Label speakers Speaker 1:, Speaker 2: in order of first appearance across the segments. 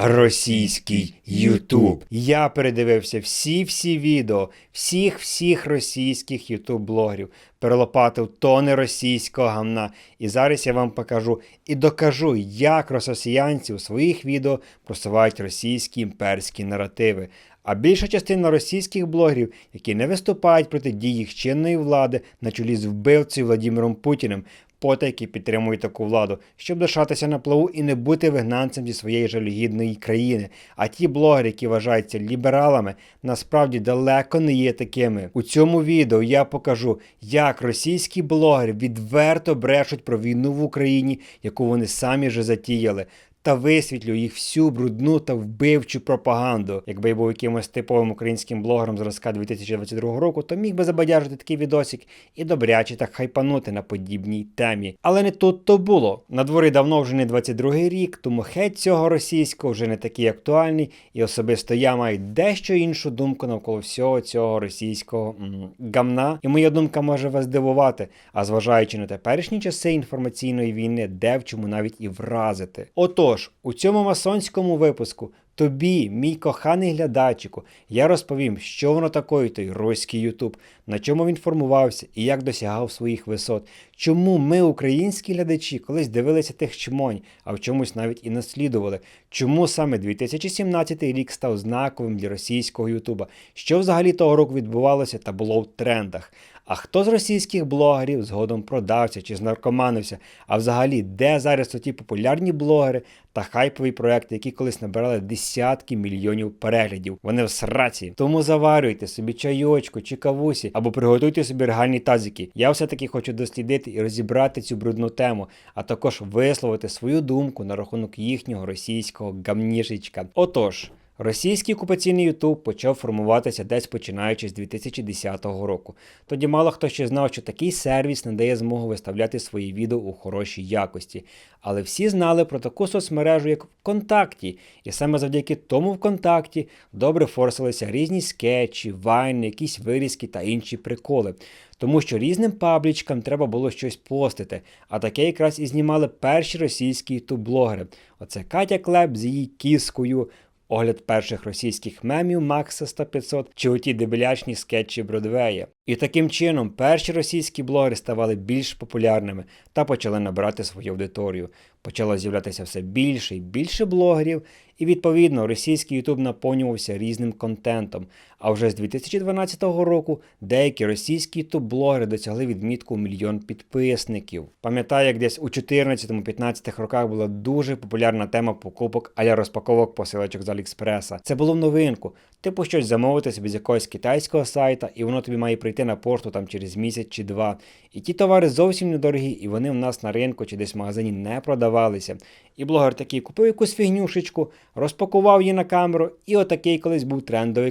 Speaker 1: російський Ютуб. Я передивився всі-всі відео всіх-всіх російських ютуб-блогерів, перелопатив тони російського гамна. І зараз я вам покажу і докажу, як росіянці у своїх відео просувають російські імперські наративи. А більша частина російських блогерів, які не виступають проти дій їх чинної влади на чолі з вбивцею Владимиром Путіним, потайки підтримують таку владу, щоб лишатися на плаву і не бути вигнанцем зі своєї жалюгідної країни. А ті блогери, які вважаються лібералами, насправді далеко не є такими. У цьому відео я покажу, як російські блогери відверто брешуть про війну в Україні, яку вони самі вже затіяли. Та висвітлю їх всю брудну та вбивчу пропаганду. Якби я був якимось типовим українським блогером зразка 2022 року, то міг би забадяжити такий відосик і добряче так хайпанути на подібній темі. Але не тут то було. На дворі давно вже не 22-й рік, тому хейт цього російського вже не такий актуальний, і особисто я маю дещо іншу думку навколо всього цього російського м, гамна. І моя думка може вас дивувати, а зважаючи на теперішні часи інформаційної війни, де в чому навіть і вразити. Отож, у цьому масонському випуску тобі, мій коханий глядачику, я розповім, що воно такое той руський Ютуб, на чому він формувався і як досягав своїх висот. Чому ми, українські глядачі, колись дивилися тих чмонь, а в чомусь навіть і наслідували. Чому саме 2017 рік став знаковим для російського Ютуба? Що взагалі того року відбувалося та було в трендах? А хто з російських блогерів згодом продався чи знаркоманився? А взагалі, де зараз ті популярні блогери та хайпові проекти, які колись набирали десятки мільйонів переглядів? Вони в сраці. Тому заварюйте собі чайочку чи кавусі або приготуйте собі регальні тазики. Я все-таки хочу дослідити і розібрати цю брудну тему, а також висловити свою думку на рахунок їхнього російського гамнішечка. Отож. Російський окупаційний Ютуб почав формуватися десь починаючи з 2010 року. Тоді мало хто ще знав, що такий сервіс надає змогу виставляти свої відео у хорошій якості. Але всі знали про таку соцмережу, як ВКонтакті, і саме завдяки тому ВКонтакті добре форсилися різні скетчі, вайни, якісь вирізки та інші приколи. Тому що різним паблічкам треба було щось постити, а таке якраз і знімали перші російські ютуб-блогери. Оце Катя Клеп з її кіскою, огляд перших російських мемів Макса 100-500 чи оті дебілячні скетчі Бродвея. І таким чином перші російські блогери ставали більш популярними та почали набирати свою аудиторію. Почало з'являтися все більше і більше блогерів, і відповідно російський Ютуб наповнювався різним контентом. А вже з 2012 року деякі російські ютуб-блогери досягли відмітку мільйон підписників. Пам'ятаю, як десь у 14-15 роках була дуже популярна тема покупок аля розпаковок посилочок з Алікспреса. Це було в новинку. Типу щось замовити собі з якогось китайського сайта, і воно тобі має прийти на пошту там через місяць чи два. І ті товари зовсім недорогі, і вони в нас на ринку чи десь в магазині не продавалися. І блогер такий купив якусь фігнюшечку, розпакував її на камеру, і отакий колись був трендовий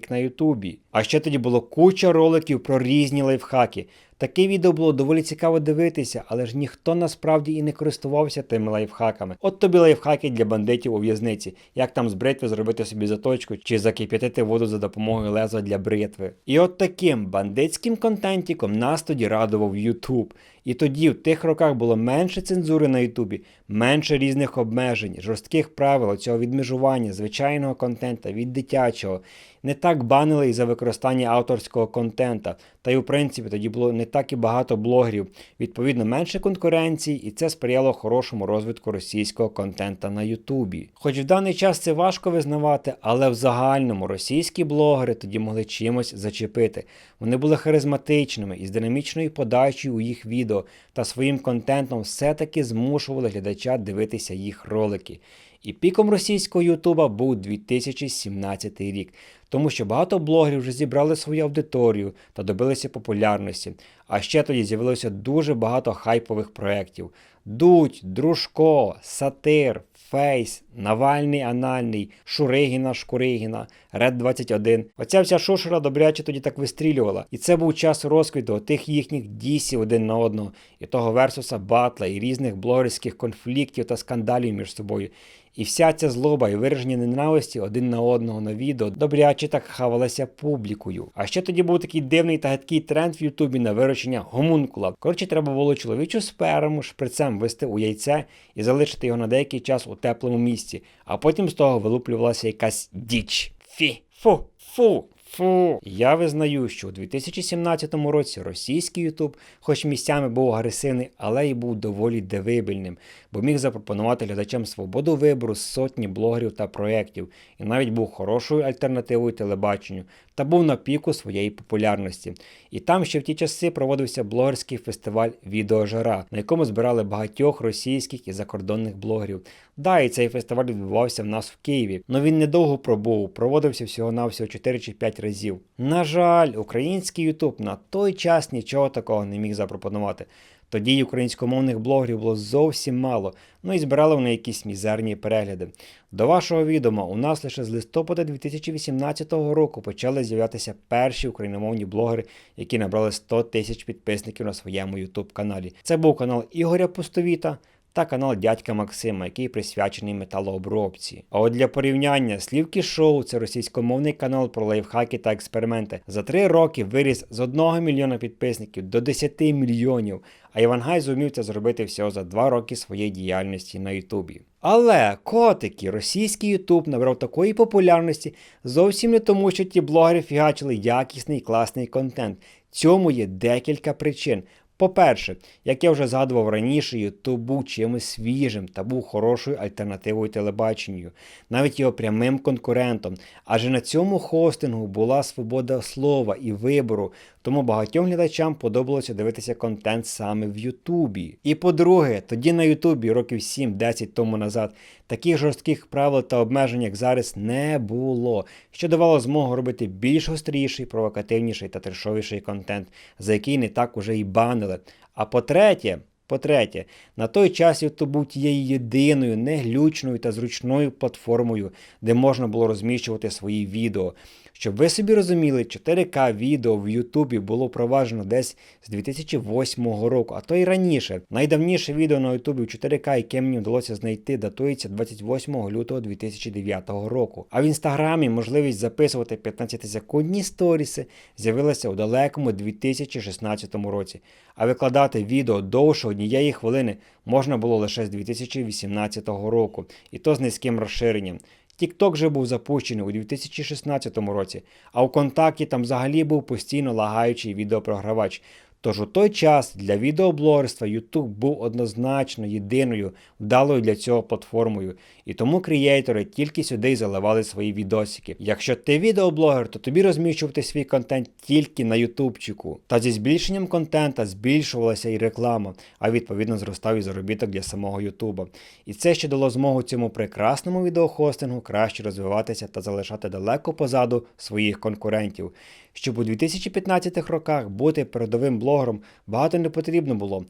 Speaker 1: контентик на Ютубі. А ще тоді було куча роликів про різні лайфхаки. Таке відео було доволі цікаво дивитися, але ж ніхто насправді і не користувався тими лайфхаками. От тобі лайфхаки для бандитів у в'язниці, як там з бритви зробити собі заточку чи закип'ятити воду за допомогою леза для бритви. І от таким бандитським контентіком нас тоді радував YouTube. І тоді в тих роках було менше цензури на Ютубі, менше різних обмежень, жорстких правил цього відмежування, звичайного контента від дитячого. Не так банили і за використання авторського контента. Та й у принципі тоді було не так і багато блогерів, відповідно, менше конкуренції, і це сприяло хорошому розвитку російського контента на Ютубі. Хоч в даний час це важко визнавати, але в загальному російські блогери тоді могли чимось зачепити. Вони були харизматичними і з динамічною подачею у їх відео та своїм контентом все-таки змушували глядача дивитися їх ролики. І піком російського Ютуба був 2017 рік, тому що багато блогерів вже зібрали свою аудиторію та добилися популярності. А ще тоді з'явилося дуже багато хайпових проєктів: Дудь, Дружко, Сатир, Фейс, Навальний Анальний, Шуригіна, Шкуригіна, Ред 21. Оця вся шушера добряче тоді так вистрілювала. І це був час розквіту тих їхніх дісів один на одного, і того версуса батла, і різних блогерських конфліктів та скандалів між собою. І вся ця злоба і вираження ненависті один на одного на відео добряче так хавалася публікою. А ще тоді був такий дивний та гадкий тренд в Ютубі на вирощення гомункула. Коротше, треба було чоловічу сперму шприцем вести у яйце і залишити його на деякий час у теплому місці, а потім з того вилуплювалася якась діч. Фі, фу, фу. Фу, я визнаю, що у 2017 році російський Ютуб, хоч місцями був агресивний, але й був доволі дивибельним, бо міг запропонувати глядачам свободу вибору з сотні блогерів та проєктів, і навіть був хорошою альтернативою телебаченню та був на піку своєї популярності. І там ще в ті часи проводився блогерський фестиваль Відеожара, на якому збирали багатьох російських і закордонних блогерів. Да, і цей фестиваль відбувався в нас в Києві, але він недовго пробув, проводився всього-навсього 4 чи 5 разів. На жаль, український Ютуб на той час нічого такого не міг запропонувати. Тоді українськомовних блогерів було зовсім мало, ну і збирали вони якісь мізерні перегляди. До вашого відома, у нас лише з листопада 2018 року почали з'являтися перші україномовні блогери, які набрали 100 тисяч підписників на своєму YouTube каналі. Це був канал Ігоря Пустовіта. Та канал дядька Максима, який присвячений металообробці. А от для порівняння Слівки Шоу це російськомовний канал про лайфхаки та експерименти. За три роки виріс з 1 мільйона підписників до 10 мільйонів. А Іван Гай зумів це зробити всього за два роки своєї діяльності на Ютубі. Але котики, російський Ютуб набрав такої популярності зовсім не тому, що ті блогери фігачили якісний класний контент. Цьому є декілька причин. По-перше, як я вже згадував раніше, YouTube був чимось свіжим та був хорошою альтернативою телебаченню, навіть його прямим конкурентом. Адже на цьому хостингу була свобода слова і вибору, тому багатьом глядачам подобалося дивитися контент саме в Ютубі. І по-друге, тоді на Ютубі років 7-10 тому назад таких жорстких правил та обмежень, як зараз, не було, що давало змогу робити більш гостріший, провокативніший та трешовіший контент, за який не так уже і банили. А по-третє, по-третє, на той час YouTube був тією єдиною, неглючною та зручною платформою, де можна було розміщувати свої відео. Щоб ви собі розуміли, 4К відео в Ютубі було впроваджено десь з 2008 року, а то й раніше. Найдавніше відео на Ютубі в 4К, яке мені вдалося знайти, датується 28 лютого 2009 року. А в інстаграмі можливість записувати 15-секундні сторіси з'явилася у далекому 2016 році. А викладати відео довше однієї хвилини можна було лише з 2018 року, і то з низьким розширенням. TikTok вже був запущений у 2016 році, а у контакті там взагалі був постійно лагаючий відеопрогравач. Тож у той час для відеоблогерства YouTube був однозначно єдиною вдалою для цього платформою, і тому креатори тільки сюди й заливали свої відосики. Якщо ти відеоблогер, то тобі розміщувати свій контент тільки на ютубчику. Та зі збільшенням контента збільшувалася і реклама, а відповідно зростав і заробіток для самого Ютуба. І це ще дало змогу цьому прекрасному відеохостингу краще розвиватися та залишати далеко позаду своїх конкурентів. Щоб у 2015 роках бути передовим блогером багато не потрібно було.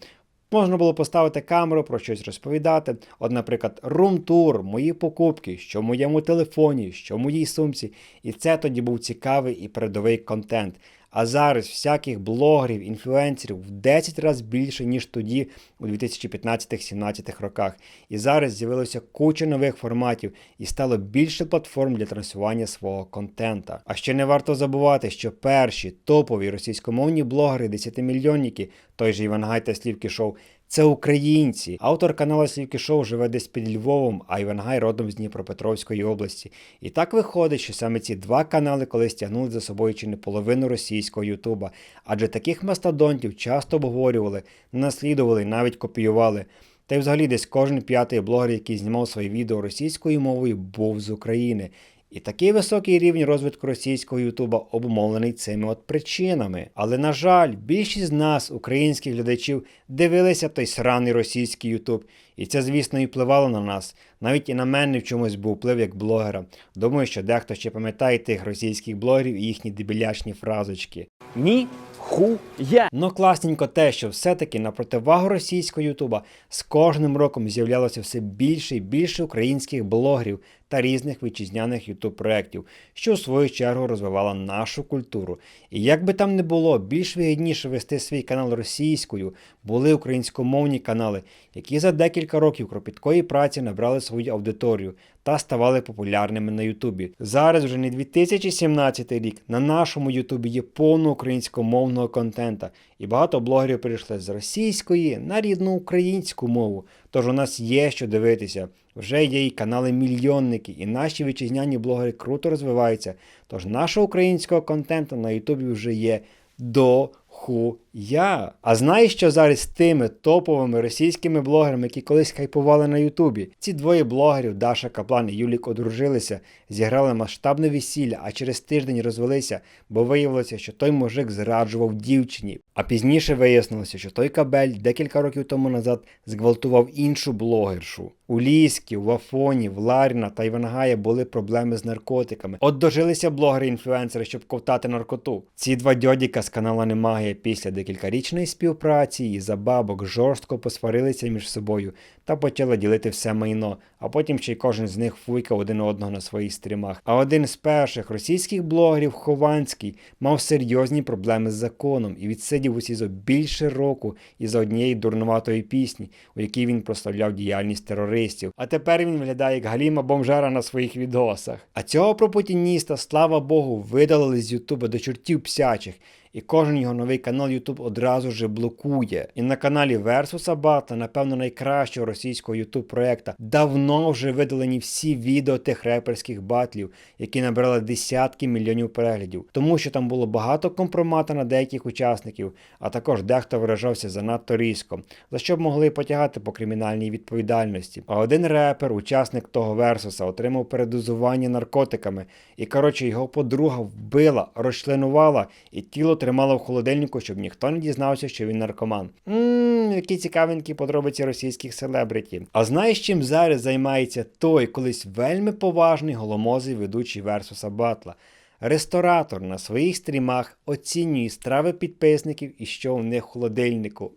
Speaker 1: Можна було поставити камеру, про щось розповідати. От, наприклад, рум-тур, мої покупки, що в моєму телефоні, що в моїй сумці. І це тоді був цікавий і передовий контент. А зараз всяких блогерів, інфлюенсерів в 10 разів більше, ніж тоді, у 2015-17 роках. І зараз з'явилося куча нових форматів і стало більше платформ для транслювання свого контента. А ще не варто забувати, що перші топові російськомовні блогери, 10-мільйонники, той же Іван Гай Слівки Шоу, це українці. Автор каналу Слівки Шоу живе десь під Львовом, а Іван Гай родом з Дніпропетровської області. І так виходить, що саме ці два канали колись тягнули за собою чи не половину російського Ютуба. Адже таких мастодонтів часто обговорювали, наслідували, навіть копіювали. Та й взагалі десь кожен п'ятий блогер, який знімав свої відео російською мовою, був з України. І такий високий рівень розвитку російського Ютуба обумовлений цими от причинами. Але, на жаль, більшість з нас, українських глядачів, дивилися той сраний російський Ютуб. І це, звісно, і впливало на нас. Навіть і на мене в чомусь був вплив як блогера. Думаю, що дехто ще пам'ятає тих російських блогерів і їхні дебіляшні фразочки.
Speaker 2: Ні хуя.
Speaker 1: Ну класненько те, що все-таки на противагу російського Ютуба з кожним роком з'являлося все більше і більше українських блогерів та різних вітчизняних ютуб проєктів, що в свою чергу розвивало нашу культуру. І як би там не було, більш вигідніше вести свій канал російською, були українськомовні канали, які за декілька років кропіткої праці набрали свою аудиторію та ставали популярними на Ютубі. Зараз вже не 2017 рік. На нашому Ютубі є повно українськомовного контента, і багато блогерів перейшли з російської на рідну українську мову. Тож у нас є що дивитися. Вже є і канали мільйонники, і наші вітчизняні блогери круто розвиваються. Тож нашого українського контенту на Ютубі вже є до хуя. А знаєш, що зараз з тими топовими російськими блогерами, які колись хайпували на Ютубі? Ці двоє блогерів, Даша Каплан і Юлік, одружилися, зіграли масштабне весілля, а через тиждень розвелися, бо виявилося, що той мужик зраджував дівчині. А пізніше вияснилося, що той кабель декілька років тому назад зґвалтував іншу блогершу. У Ліскі, в Афоні, в Ларіна та Івангая були проблеми з наркотиками. От дожилися блогери-інфлюенсери, щоб ковтати наркоту. Ці два дьодіка з канала Немагія після декількарічної співпраці і за бабок жорстко посварилися між собою та почали ділити все майно, а потім ще й кожен з них фуйкав один одного на своїх стрімах. А один з перших російських блогерів Хованський мав серйозні проблеми з законом і відсидів у СІЗО більше року із-за однієї дурнуватої пісні, у якій він прославляв діяльність терористів. А тепер він виглядає як галіма бомжара на своїх відосах. А цього пропутініста, слава Богу, видалили з Ютуба до чортів псячих. І кожен його новий канал YouTube одразу же блокує. І на каналі Versus Abata, напевно, найкращого російського YouTube проекта, давно вже видалені всі відео тих реперських батлів, які набрали десятки мільйонів переглядів, тому що там було багато компромата на деяких учасників, а також дехто виражався занадто різко, за що б могли потягати по кримінальній відповідальності. А один репер, учасник того Версуса, отримав передозування наркотиками, і коротше його подруга вбила, розчленувала і тіло тримала в холодильнику, щоб ніхто не дізнався, що він наркоман. Ммм, які цікавенькі подробиці російських селебриті. А знаєш, чим зараз займається той колись вельми поважний голомозий ведучий Версуса Батла? Ресторатор на своїх стрімах оцінює страви підписників і що у них в холодильнику.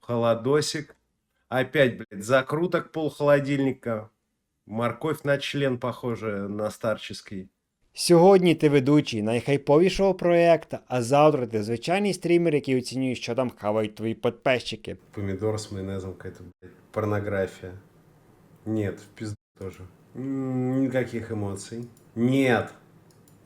Speaker 3: холодосик. Опять, блядь, закруток пол холодильника. Морковь на член, похожая на старческий.
Speaker 1: Сьогодні ти ведучий найхайповішого проєкта, а завтра ти звичайний стрімер, який оцінює, що там хавають твої підписчики.
Speaker 3: Помидор с майонезом какая-то, блядь, порнография. Нет, в пизду тоже. М, Никаких эмоций. Нет.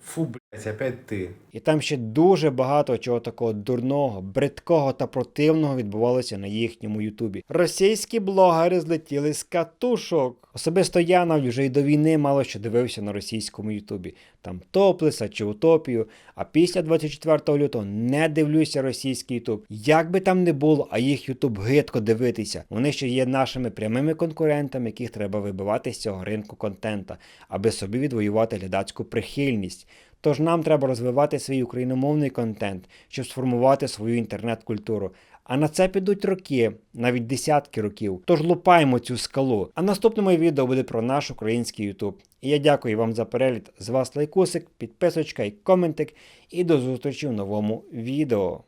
Speaker 3: Фу, блядь, опять ты.
Speaker 1: І там ще дуже багато чого такого дурного, бридкого та противного відбувалося на їхньому Ютубі. Російські блогери злетіли з катушок. Особисто я навіть вже й до війни мало що дивився на російському Ютубі. Там топлеса чи утопію. А після 24 лютого не дивлюся російський Ютуб. Як би там не було, а їх Ютуб гидко дивитися. Вони ще є нашими прямими конкурентами, яких треба вибивати з цього ринку контента, аби собі відвоювати глядацьку прихильність. Тож нам треба розвивати свій україномовний контент, щоб сформувати свою інтернет-культуру. А на це підуть роки, навіть десятки років. Тож лупаємо цю скалу. А наступне моє відео буде про наш український Ютуб. І я дякую вам за перегляд. З вас лайкусик, підписочка і коментик. І до зустрічі в новому відео.